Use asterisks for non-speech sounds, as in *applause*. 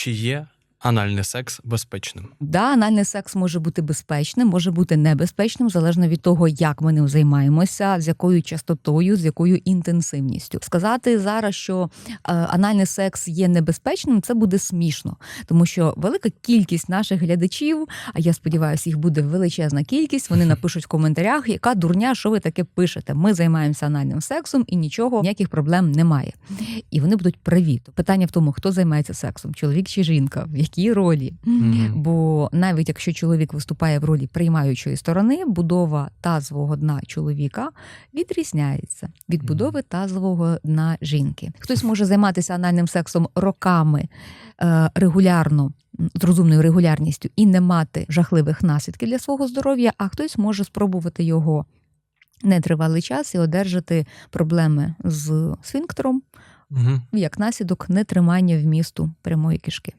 Чи є анальний секс безпечним? Да, анальний секс може бути безпечним, може бути небезпечним, залежно від того, як ми ним займаємося, з якою частотою, з якою інтенсивністю. Сказати зараз, що е, анальний секс є небезпечним, це буде смішно, тому що велика кількість наших глядачів, а я сподіваюся, їх буде величезна кількість. Вони *laughs* напишуть в коментарях, яка дурня, що ви таке пишете. Ми займаємося анальним сексом і нічого, ніяких проблем немає. І вони будуть праві. Питання в тому, хто займається сексом, чоловік чи жінка, в якій ролі. Мгм. Бо навіть якщо чоловік виступає в ролі приймаючої сторони, будова тазового дна чоловіка відрізняється від будови тазового дна жінки. Хтось може займатися анальним сексом роками е, регулярно. З розумною регулярністю і не мати жахливих наслідків для свого здоров'я, а хтось може спробувати його нетривалий час і одержати проблеми з сфінктером Мгм. як наслідок нетримання вмісту прямої кишки.